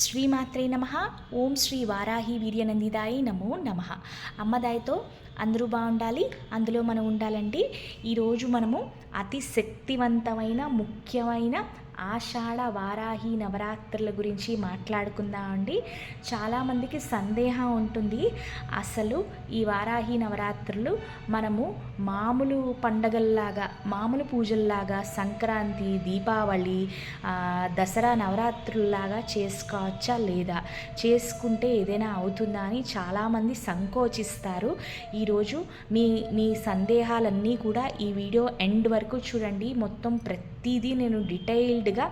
శ్రీమాత్రే నమ. ఓం శ్రీ వారాహి వీర్యనందిదాయి నమో నమ. అమ్మదాయితో అందరూ బాగుండాలి అందులో మనం ఉండాలండి ఈరోజు మనము అతి శక్తివంతమైన ముఖ్యమైన ఆషాఢ వారాహి నవరాత్రుల గురించి మాట్లాడుకుందామండి చాలామందికి సందేహం ఉంటుంది. అసలు ఈ వారాహి నవరాత్రులు మనము మామూలు పండగల్లాగా మామూలు పూజల్లాగా సంక్రాంతి దీపావళి దసరా నవరాత్రుల్లాగా చేసుకోవచ్చా లేదా? చేసుకుంటే ఏదైనా అవుతుందా అని చాలామంది సంకోచిస్తారు. ఈరోజు మీ మీ సందేహాలన్నీ కూడా ఈ వీడియో ఎండ్ వరకు చూడండి. మొత్తం ప్రతి ప్రతిదీ నేను డీటెయిల్డ్గా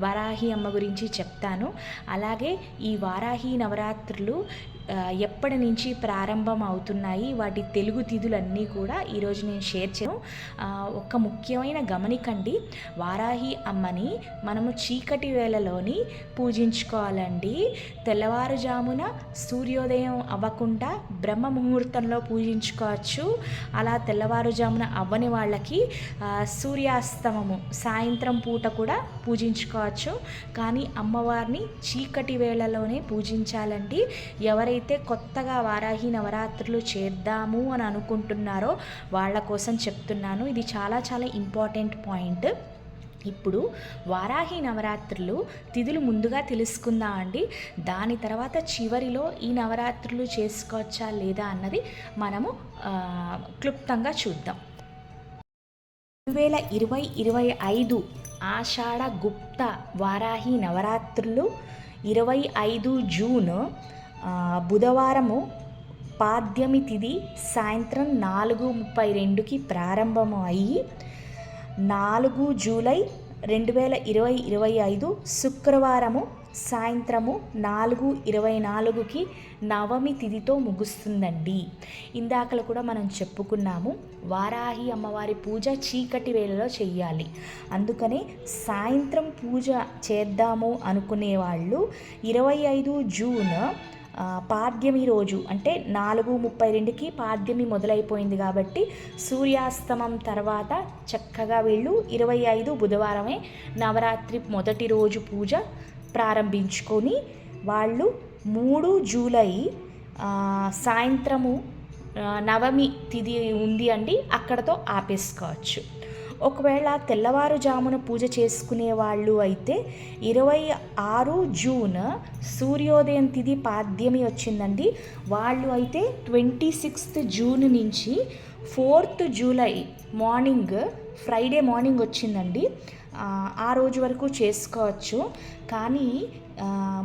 వారాహి అమ్మ గురించి చెప్తాను. అలాగే ఈ వారాహి నవరాత్రులు ఎప్పటి నుంచి ప్రారంభం అవుతున్నాయి వాటి తెలుగు తిథులన్నీ కూడా ఈరోజు నేను షేర్ చేయను ఒక ముఖ్యమైన గమనికండి వారాహి అమ్మని మనము చీకటి వేళలోని పూజించుకోవాలండి. తెల్లవారుజామున సూర్యోదయం అవ్వకుండా బ్రహ్మ ముహూర్తంలో పూజించుకోవచ్చు. అలా తెల్లవారుజామున అవ్వని వాళ్ళకి సూర్యాస్తమము సాయంత్రం పూట కూడా పూజించుకోవచ్చు. కానీ అమ్మవారిని చీకటి వేళలోనే పూజించాలండి. ఎవరైతే కొత్తగా వారాహి నవరాత్రులు చేద్దాము అని అనుకుంటున్నారో వాళ్ళ కోసం చెప్తున్నాను. ఇది చాలా చాలా ఇంపార్టెంట్ పాయింట్. ఇప్పుడు వారాహి నవరాత్రులు తిథులు ముందుగా తెలుసుకుందాం అండి? దాని తర్వాత చివరిలో ఈ నవరాత్రులు చేసుకోవచ్చా లేదా అన్నది మనము క్లుప్తంగా చూద్దాం. రెండు వేల ఇరవై ఇరవై ఐదు ఆషాఢ గుప్త వారాహి నవరాత్రులు ఇరవై ఐదు జూన్ బుధవారము పాద్యమి తిది సాయంత్రం నాలుగు ముప్పై రెండుకి ప్రారంభము అయ్యి నాలుగు జూలై రెండు వేల ఇరవై ఇరవై ఐదు శుక్రవారము సాయంత్రము నాలుగు ఇరవై నాలుగుకి నవమి తిథితో ముగుస్తుందండి. ఇందాకలు కూడా మనం చెప్పుకున్నాము వారాహి అమ్మవారి పూజ చీకటి వేళలో చెయ్యాలి. అందుకనే సాయంత్రం పూజ చేద్దాము అనుకునే వాళ్ళు ఇరవై ఐదు జూన్ పాడ్యమి రోజు అంటే నాలుగు ముప్పై రెండుకి పాడ్యమి మొదలైపోయింది కాబట్టి సూర్యాస్తమం తర్వాత చక్కగా వీళ్ళు ఇరవై ఐదు బుధవారమే నవరాత్రి మొదటి రోజు పూజ ప్రారంభించుకొని వాళ్ళు మూడు జూలై సాయంత్రము నవమి తిది ఉంది అండి అక్కడతో ఆపేసుకోవచ్చు. ఒకవేళ తెల్లవారుజామున పూజ చేసుకునే వాళ్ళు అయితే ఇరవై ఆరు జూన్ సూర్యోదయం తిది పాద్యమి వచ్చిందండి. వాళ్ళు అయితే ట్వంటీ సిక్స్త్ జూన్ నుంచి fourth July morning Friday morning వచ్చిందండి. ఆ, రోజు వరకు చేసుకోవచ్చు. కానీ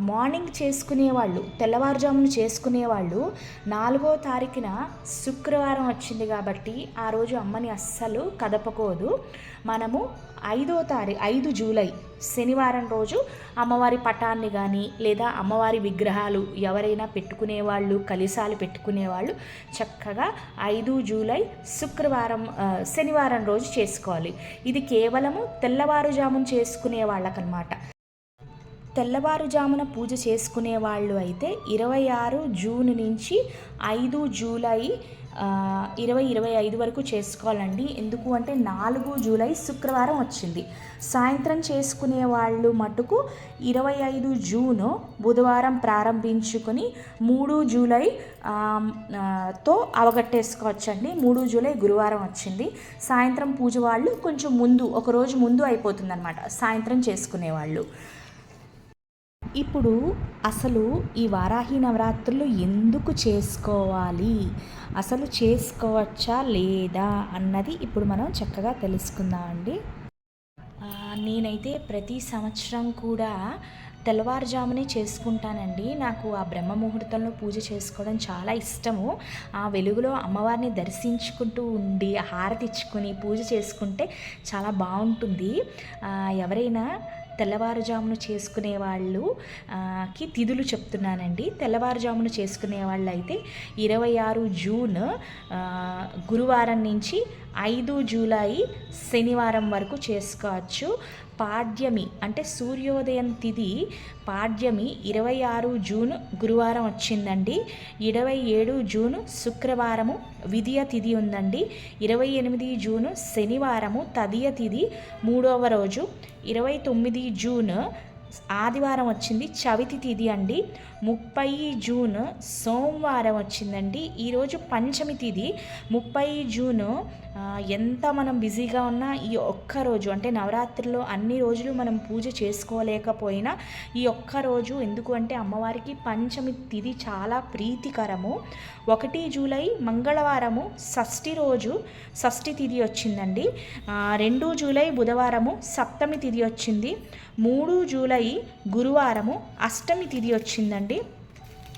మార్నింగ్ చేసుకునేవాళ్ళు తెల్లవారుజామున చేసుకునేవాళ్ళు నాలుగో తారీఖున శుక్రవారం వచ్చింది కాబట్టి ఆ రోజు అమ్మని అస్సలు కదపకూడదు మనము ఐదో తారీఖు ఐదు జూలై శనివారం రోజు అమ్మవారి పటాన్ని కానీ లేదా అమ్మవారి విగ్రహాలు ఎవరైనా పెట్టుకునేవాళ్ళు కలిసాలు పెట్టుకునేవాళ్ళు చక్కగా ఐదు జూలై శుక్రవారం శనివారం రోజు చేసుకోవాలి. ఇది కేవలము తెల్లవారుజామున చేసుకునే వాళ్ళకనమాట తెల్లవారుజామున పూజ చేసుకునే వాళ్ళు అయితే ఇరవై ఆరు జూన్ నుంచి ఐదు జూలై ఇరవై ఇరవై ఐదు వరకు చేసుకోవాలండి. ఎందుకు అంటే నాలుగు జూలై శుక్రవారం వచ్చింది. సాయంత్రం చేసుకునే వాళ్ళు మటుకు ఇరవై ఐదు జూన్ బుధవారం ప్రారంభించుకొని మూడు జూలై తో అవగట్టేసుకోవచ్చండి. మూడు జూలై గురువారం వచ్చింది. సాయంత్రం పూజ వాళ్ళు కొంచెం ముందు ఒక రోజు ముందు అయిపోతుందన్నమాట. సాయంత్రం చేసుకునే వాళ్ళు ఇప్పుడు అసలు ఈ వారాహి నవరాత్రులు ఎందుకు చేసుకోవాలి? అసలు చేసుకోవచ్చా లేదా అన్నది ఇప్పుడు మనం చక్కగా తెలుసుకుందామండి. అండి నేనైతే ప్రతి సంవత్సరం కూడా తెల్లవారుజామునే చేసుకుంటానండి. నాకు ఆ బ్రహ్మ ముహూర్తంలో పూజ చేసుకోవడం చాలా ఇష్టము. ఆ వెలుగులో అమ్మవారిని దర్శించుకుంటూ ఉండి హారతి ఇచ్చుకొని పూజ చేసుకుంటే చాలా బాగుంటుంది. ఎవరైనా తెల్లవారుజామున చేసుకునే వాళ్ళు కి తిథులు చెప్తున్నానండి. తెల్లవారుజామున చేసుకునే వాళ్ళు అయితే ఇరవై ఆరు జూన్ గురువారం నుంచి ఐదు జూలై శనివారం వరకు చేసుకోవచ్చు. పాడ్యమి అంటే సూర్యోదయం తిథి పాడ్యమి ఇరవై ఆరు జూన్ గురువారం వచ్చిందండి. ఇరవై ఏడు జూన్ శుక్రవారము విధియ తిథి ఉందండి. ఇరవై ఎనిమిది జూన్ శనివారము తదియ తిథి మూడవ రోజు ఇరవై తొమ్మిది జూన్ ఆదివారం వచ్చింది చవితి తిథి అండి. ముప్పై జూన్ సోమవారం వచ్చిందండి. ఈరోజు పంచమి తిథి ముప్పై జూన్ ఎంత మనం బిజీగా ఉన్నా ఈ ఒక్క రోజు అంటే నవరాత్రిలో అన్ని రోజులు మనం పూజ చేసుకోలేకపోయినా ఈ ఒక్క రోజు ఎందుకు అంటే అమ్మవారికి పంచమి తిథి చాలా ప్రీతికరము. ఒకటి జూలై మంగళవారము షష్ఠి రోజు షష్ఠి తిథి వచ్చిందండి. రెండు జూలై బుధవారము సప్తమి తిథి వచ్చింది. మూడు జూలై గురువారము అష్టమి తిథి వచ్చిందండి.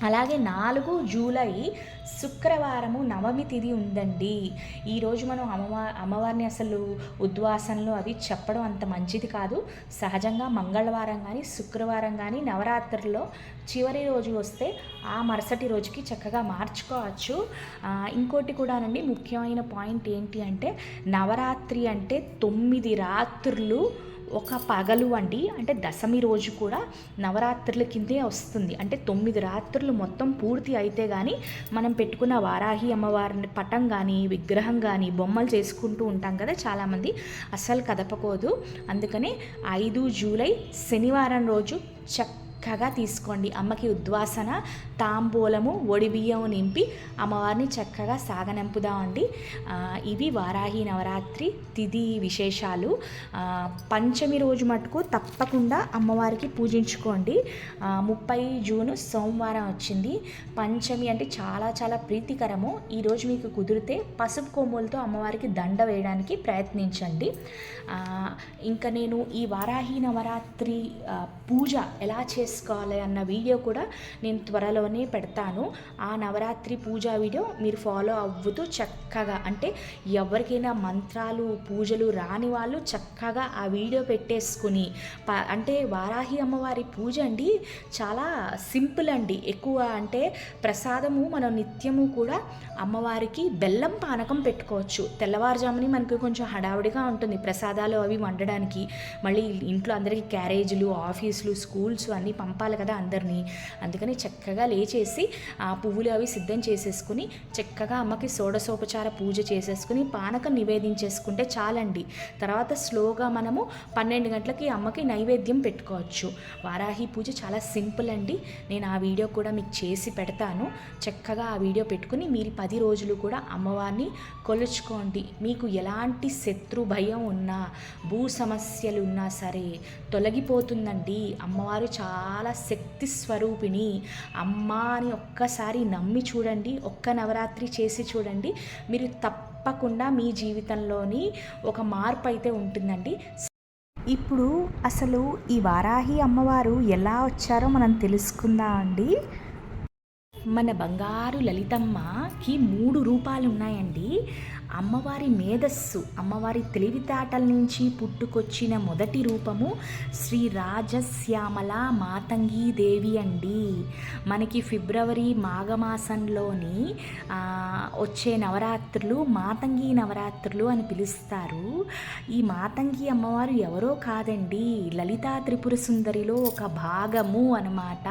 అలాగే నాలుగు జూలై శుక్రవారము నవమి తిథి ఉందండి. ఈరోజు మనం అమ్మవారి అమ్మవారిని అసలు ఉద్వాసనలు అవి చెప్పడం అంత మంచిది కాదు. సహజంగా మంగళవారం కానీ శుక్రవారం కానీ నవరాత్రుల్లో చివరి రోజు వస్తే ఆ మరుసటి రోజుకి చక్కగా మార్చుకోవచ్చు. ఇంకోటి కూడానండి ముఖ్యమైన పాయింట్ ఏంటి అంటే నవరాత్రి అంటే తొమ్మిది రాత్రులు ఒక పగలు అండి అంటే దశమి రోజు కూడా నవరాత్రుల కిందే వస్తుంది. అంటే తొమ్మిది రాత్రులు మొత్తం పూర్తి అయితే కానీ మనం పెట్టుకున్న వారాహి అమ్మవారిని పటం కానీ విగ్రహం కానీ బొమ్మలు చేసుకుంటూ ఉంటాం కదా చాలామంది. అస్సలు కదపకోదు అందుకనే ఐదు జూలై శనివారం రోజు చక్కగా తీసుకోండి. అమ్మకి ఉద్వాసన తాంబూలము ఒడిబియ్యం నింపి అమ్మవారిని చక్కగా సాగనంపుదామండి. ఇవి వారాహి నవరాత్రి తిథి విశేషాలు. పంచమి రోజు మటుకు తప్పకుండా అమ్మవారికి పూజించుకోండి. ముప్పై జూను సోమవారం వచ్చింది. పంచమి అంటే చాలా చాలా ప్రీతికరము. ఈరోజు మీకు కుదిరితే పసుపు కొమ్ములతో అమ్మవారికి దండ వేయడానికి ప్రయత్నించండి. ఇంకా నేను ఈ వారాహి నవరాత్రి పూజ ఎలా చేస్తాను చేసుకోవాలి అన్న వీడియో కూడా నేను త్వరలోనే పెడతాను. ఆ నవరాత్రి పూజా వీడియో మీరు ఫాలో అవ్వుతూ చక్కగా అంటే ఎవరికైనా మంత్రాలు పూజలు రాని వాళ్ళు చక్కగా ఆ వీడియో పెట్టేసుకుని ప అంటే వారాహి అమ్మవారి పూజ అండి చాలా సింపుల్ అండి. ఎక్కువ అంటే ప్రసాదము మనం నిత్యము కూడా అమ్మవారికి బెల్లం పానకం పెట్టుకోవచ్చు. తెల్లవారుజాముని మనకు కొంచెం హడావుడిగా ఉంటుంది ప్రసాదాలు అవి వండడానికి. మళ్ళీ ఇంట్లో అందరికీ క్యారేజీలు ఆఫీసులు స్కూల్స్ అన్నీ పంపాలి కదా అందరినీ. అందుకని చక్కగా లేచేసి ఆ పువ్వులు అవి సిద్ధం చేసేసుకుని చక్కగా అమ్మకి షోడశోపచార పూజ చేసేసుకుని పానకం నివేదించేసుకుంటే చాలండి. తర్వాత స్లోగా మనము పన్నెండు గంటలకి అమ్మకి నైవేద్యం పెట్టుకోవచ్చు. వారాహి పూజ చాలా సింపుల్ అండి. నేను ఆ వీడియో కూడా మీకు చేసి పెడతాను. చక్కగా ఆ వీడియో పెట్టుకుని మీరు పది రోజులు కూడా అమ్మవారిని కొలుచుకోండి. మీకు ఎలాంటి శత్రు భయం ఉన్నా భూ సమస్యలు ఉన్నా సరే తొలగిపోతుందండి. అమ్మవారు చాలా చాలా శక్తి స్వరూపిణి. అమ్మ అని ఒక్కసారి నమ్మి చూడండి ఒక్క నవరాత్రి చేసి చూడండి మీరు తప్పకుండా మీ జీవితంలోని ఒక మార్పు అయితే ఉంటుందండి. ఇప్పుడు అసలు ఈ వారాహి అమ్మవారు ఎలా వచ్చారో మనం తెలుసుకుందాం అండి? మన బంగారు లలితమ్మకి మూడు రూపాలు ఉన్నాయండి అమ్మవారి మేధస్సు అమ్మవారి తెలివితేటల నుంచి పుట్టుకొచ్చిన మొదటి రూపము శ్రీ రాజశ్యామల మాతంగి దేవి అండి. మనకి ఫిబ్రవరి మాఘమాసంలోని వచ్చే నవరాత్రులు మాతంగి నవరాత్రులు అని పిలుస్తారు. ఈ మాతంగి అమ్మవారు ఎవరో కాదండి లలితా త్రిపుర సుందరిలో ఒక భాగము అన్నమాట.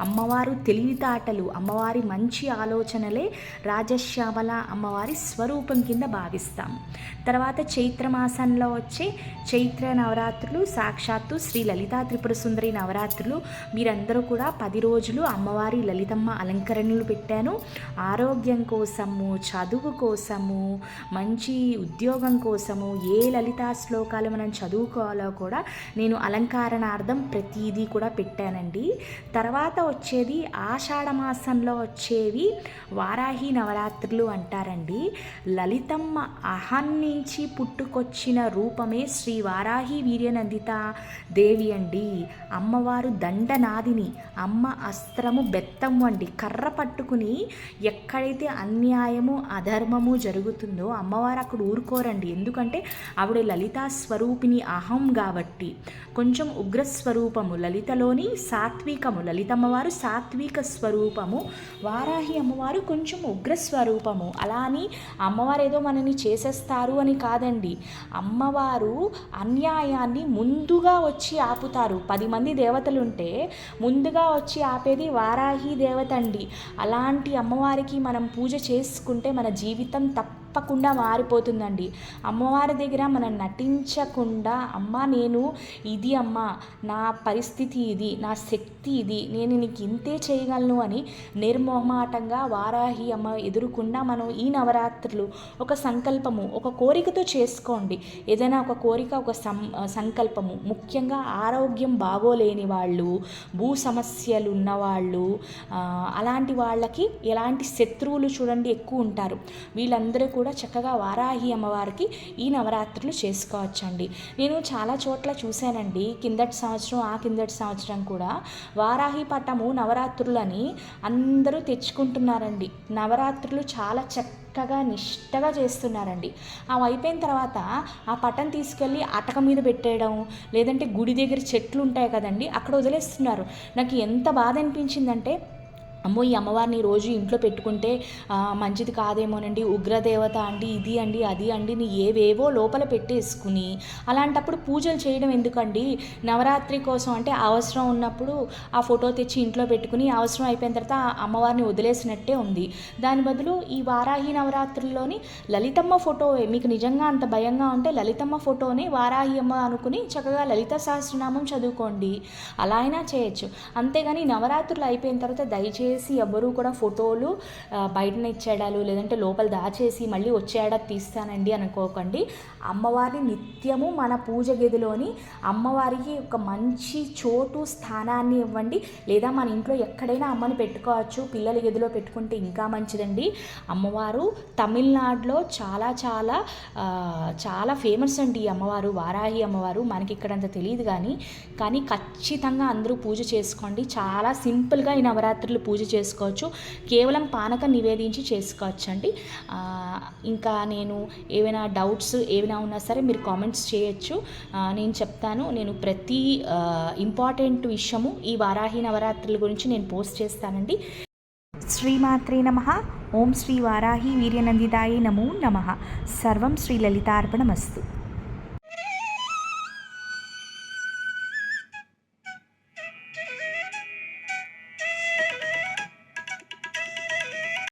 అమ్మవారు తెలివితేటలు అమ్మవారి మంచి ఆలోచనలే రాజశ్యామల అమ్మవారి స్వరూపం కింద భావిస్తాం. తర్వాత చైత్ర మాసంలో వచ్చే చైత్ర నవరాత్రులు సాక్షాత్తు శ్రీ లలితా త్రిపుర సుందరి నవరాత్రులు. మీరందరూ కూడా పది రోజులు అమ్మవారి లలితమ్మ అలంకరణలు పెట్టాను. ఆరోగ్యం కోసము చదువు కోసము మంచి ఉద్యోగం కోసము ఏ లలితా శ్లోకాలు మనం చదువుకోవాలో కూడా నేను అలంకరణార్థం ప్రతిదీ కూడా పెట్టానండి. తర్వాత వచ్చేది ఆషాఢమాసంలో వచ్చేవి వారాహి నవరాత్రులు అంటారండి. ల లలితమ్మ అహం నుంచి పుట్టుకొచ్చిన రూపమే శ్రీ వారాహి వీర్యనందిత. దేవి అండి అమ్మవారు దండనాదిని అమ్మ అస్త్రము బెత్తం వండి కర్ర పట్టుకుని ఎక్కడైతే అన్యాయము అధర్మము జరుగుతుందో అమ్మవారు అక్కడ ఊరుకోరండి. ఎందుకంటే ఆవిడ లలితా స్వరూపిణి అహం కాబట్టి. కొంచెం ఉగ్ర స్వరూపము లలితలోని సాత్వికము లలితమ్మవారు సాత్విక స్వరూపము వారాహి అమ్మవారు కొంచెం ఉగ్ర స్వరూపము అలా అని అమ్మవారు ఏదో మనని చేసేస్తారు అని కాదండి. అమ్మవారు అన్యాయాన్ని ముందుగా వచ్చి ఆపుతారు. పది మంది దేవతలుంటే ముందుగా వచ్చి ఆపేది వారాహి దేవత అండి. అలాంటి అమ్మవారికి మనం పూజ చేసుకుంటే మన జీవితం తప్ప తప్పకుండా మారిపోతుందండి. అమ్మవారి దగ్గర మనం నటించకుండా అమ్మ నేను ఇది అమ్మ నా పరిస్థితి ఇది నా శక్తి ఇది నేను నీకు ఇంతే చేయగలను అని నిర్మోహమాటంగా వారాహి అమ్మ ఎదురుకుండా మనం ఈ నవరాత్రులు ఒక సంకల్పము ఒక కోరికతో చేసుకోండి. ఏదైనా ఒక కోరిక ఒక సం సంకల్పము. ముఖ్యంగా ఆరోగ్యం బాగోలేని వాళ్ళు భూ సమస్యలు ఉన్నవాళ్ళు అలాంటి వాళ్ళకి ఎలాంటి శత్రువులు చూడండి ఎక్కువ ఉంటారు. వీళ్ళందరూ కూడా కూడా చక్కగా వారాహి అమ్మవారికి ఈ నవరాత్రులు చేసుకోవచ్చండి. నేను చాలా చోట్ల చూశానండి. కిందటి సంవత్సరం ఆ కిందటి సంవత్సరం కూడా వారాహి పటము నవరాత్రులని అందరూ తెచ్చుకుంటున్నారండి. నవరాత్రులు చాలా చక్కగా నిష్టగా చేస్తున్నారండి. అవి అయిపోయిన తర్వాత ఆ పటం తీసుకెళ్ళి అటక మీద పెట్టేయడం లేదంటే గుడి దగ్గర చెట్లు ఉంటాయి కదండి అక్కడ వదిలేస్తున్నారు. నాకు ఎంత బాధ అనిపించిందంటే అమ్మో ఈ అమ్మవారిని రోజు ఇంట్లో పెట్టుకుంటే మంచిది కాదేమోనండి. ఉగ్రదేవత అండి ఇది అండి అది అండి నీ ఏవేవో లోపల పెట్టేసుకుని అలాంటప్పుడు పూజలు చేయడం ఎందుకండి? నవరాత్రి కోసం అంటే అవసరం ఉన్నప్పుడు ఆ ఫోటో తెచ్చి ఇంట్లో పెట్టుకుని అవసరం అయిపోయిన తర్వాత ఆ అమ్మవారిని వదిలేసినట్టే ఉంది. దాని బదులు ఈ వారాహి నవరాత్రుల్లోని లలితమ్మ ఫోటో మీకు నిజంగా అంత భయంగా ఉంటే లలితమ్మ ఫోటోని వారాహి అమ్మ అనుకుని చక్కగా లలిత సహస్రనామం చదువుకోండి. అలా అయినా చేయొచ్చు. అంతేగాని నవరాత్రులు అయిపోయిన తర్వాత దయచేసి ఎవరూ కూడా ఫోటోలు ఆ, బయటనే ఇచ్చేయడాలు లేదంటే లోపల దాచేసి మళ్ళీ వచ్చే ఏడాది తీస్తానండి అనుకోకండి. అమ్మవారిని నిత్యము మన పూజ గదిలోని అమ్మవారికి ఒక మంచి చోటు స్థానాన్ని ఇవ్వండి. లేదా మన ఇంట్లో ఎక్కడైనా అమ్మని పెట్టుకోవచ్చు. పిల్లల గదిలో పెట్టుకుంటే ఇంకా మంచిదండి. అమ్మవారు తమిళనాడులో చాలా చాలా చాలా ఫేమస్ అండి ఈ అమ్మవారు వారాహి అమ్మవారు. మనకి ఇక్కడంత తెలియదు కానీ కానీ ఖచ్చితంగా అందరూ పూజ చేసుకోండి. చాలా సింపుల్గా ఈ నవరాత్రులు పూజ చేసుకోవచ్చు. కేవలం పానకం నివేదించి చేసుకోవచ్చు అండి ఇంకా నేను ఏవైనా డౌట్స్ ఏమైనా ఉన్నా సరే మీరు కామెంట్స్ చేయొచ్చు. నేను చెప్తాను. నేను ప్రతి ఇంపార్టెంట్ విషయము ఈ వారాహి నవరాత్రుల గురించి నేను పోస్ట్ చేస్తానండి. శ్రీమాత్రే నమ. ఓం శ్రీ వారాహి వీర్యనందితాయ నమో నమ. సర్వం శ్రీ లలితార్పణమస్తు.